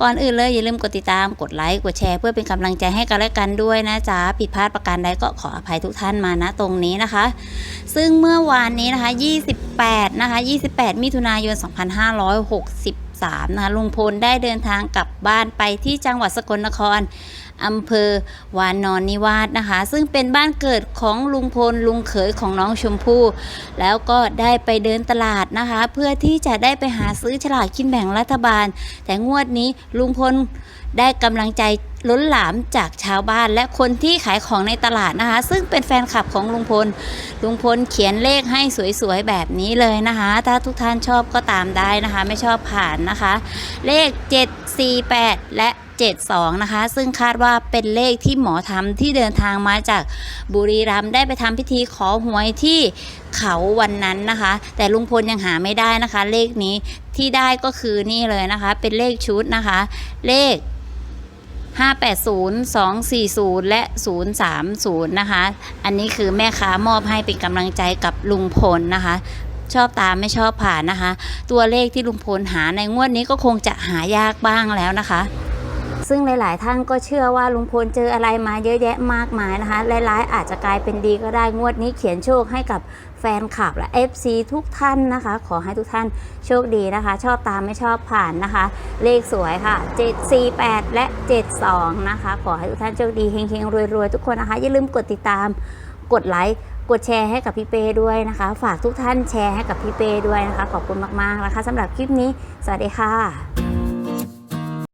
ก่อนอื่นเลยอย่าลืมกดติดตามกดไลค์กดแชร์เพื่อเป็นกำลังใจให้กันและกันด้วยนะจ๊ะผิดพลาดประการใดก็ขออภัยทุกท่านมาณตรงนี้นะคะ ซึ่งเมื่อวานนี้นะคะ 28 นะคะ 28 มิถุนายน 2563นะคะลุงพลได้เดินทางกลับบ้านไปที่จังหวัดสกลนคร อำเภอวานอนนิวาสนะคะ ซึ่งเป็นบ้านเกิดของลุงพลลุงเขยของน้องชมพู่ แล้วก็ได้ไปเดินตลาดนะคะ เพื่อที่จะได้ไปหาซื้อฉลากกินแบ่งรัฐบาล แต่งวดนี้ลุงพลได้กำลังใจล้นหลามจากชาวบ้านและคนที่ขายของในตลาดนะคะ ซึ่งเป็นแฟนคลับของลุงพล ลุงพลเขียนเลขให้สวยๆ แบบนี้เลยนะคะ ถ้าทุกท่านชอบก็ตามได้นะคะ ไม่ชอบผ่านนะคะ เลข 748 และ 72นะคะ ซึ่งคาดว่าเป็นเลขที่หมอทำที่เดินทางมาจากบุรีรัมย์ได้ไปทำพิธีขอหวยที่เขาวันนั้นนะคะ แต่ลุงพลยังหาไม่ได้นะคะ เลขนี้ที่ได้ก็คือนี่เลยนะคะ เป็นเลขชุดนะคะ เลข580 240 และ 030 นะคะ อันนี้คือแม่ค้ามอบให้เป็นกำลังใจกับลุงพลนะคะ ชอบตามไม่ชอบผ่านนะคะ ตัวเลขที่ลุงพลหาในงวดนี้ก็คงจะหายากบ้างแล้วนะคะ ซึ่งหลาย ๆ ท่านก็เชื่อว่าลุงพลเจออะไรมาเยอะแยะมากมายนะคะหลายๆอาจจะกลายเป็นดีก็ได้งวดนี้เขียนโชคให้กับแฟนคลับและ FC ทุกท่านนะคะ ขอให้ทุกท่านโชคดีนะคะ ชอบตามไม่ชอบผ่านนะคะ เลขสวยค่ะ 748 และ 72 นะคะ ขอให้ทุกท่านโชคดีเฮงๆ รวย ๆ ทุกคนนะคะ อย่าลืมกดติดตามกดไลค์กดแชร์ให้กับพี่เป้ด้วยนะคะ ฝากทุกท่านแชร์ให้กับพี่เป้ด้วยนะคะ ขอบคุณมากๆนะคะสำหรับคลิปนี้ สวัสดีค่ะ